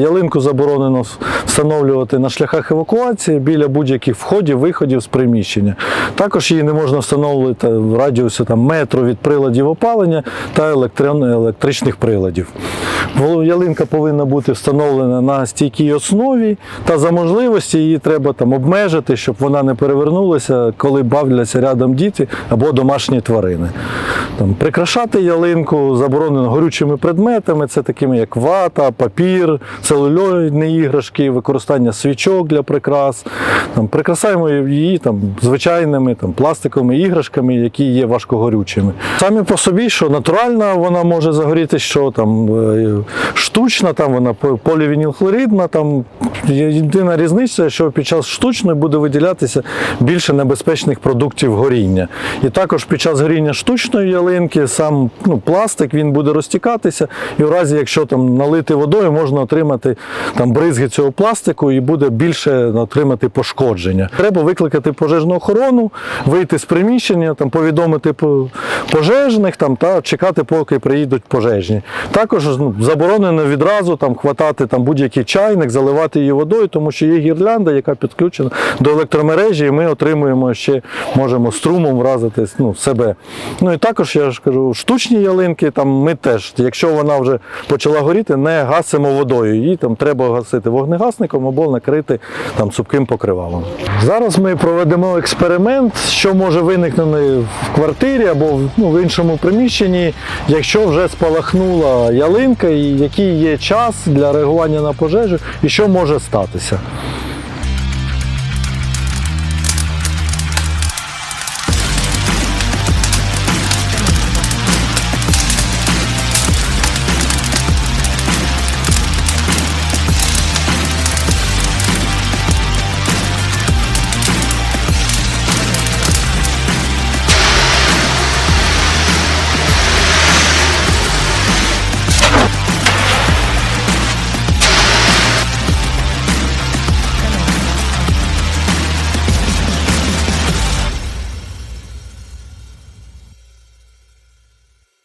Ялинку заборонено встановлювати на шляхах евакуації біля будь-яких входів, виходів з приміщення. Також її не можна встановлювати в радіусі там, метру від приладів опалення та електричних приладів. Ялинка повинна бути встановлена на стійкій основі, та за можливості її треба там обмежити, щоб вона не перевернулася, коли бавляться рядом діти або домашні тварини. Там, прикрашати ялинку заборонено горючими предметами, це такими як вата, папір, целульоїдні іграшки, використання свічок для прикрас. Там, прикрасаємо її там, звичайними там, пластиковими іграшками, які є важкогорючими. Самі по собі, що натуральна вона може загоріти, що там е, штучна, там вона по- полівінілхлоридна, там єдина різниця, що під час штучної буде виділятися більше небезпечних продуктів горіння. І також під час горіння штучної ялинки сам ну, пластик він буде розтікатися, і в разі, якщо там налити водою, можна отримати там бризги цього пластику і буде більше отримати пошкодження. Треба викликати пожежну охорону, вийти з приміщення, там повідомити пожежних там та чекати, поки приїдуть пожежні. Також ну, заборонено відразу там хватати там будь-який чайник, заливати її водою, тому що є гірлянда, яка підключена до електромережі, і ми отримуємо ще можемо струмом вразити ну, себе. Ну і також я ж кажу, штучні ялинки, там ми теж, якщо вона вже почала горіти, не гасимо водою. Її там треба гасити вогнегасником або накрити там супким покривалом. Зараз ми проведемо експеримент, що може виникнути в квартирі або ну, в іншому приміщенні, якщо вже спалахнула ялинка, і який є час для реагування на пожежу, і що може статися.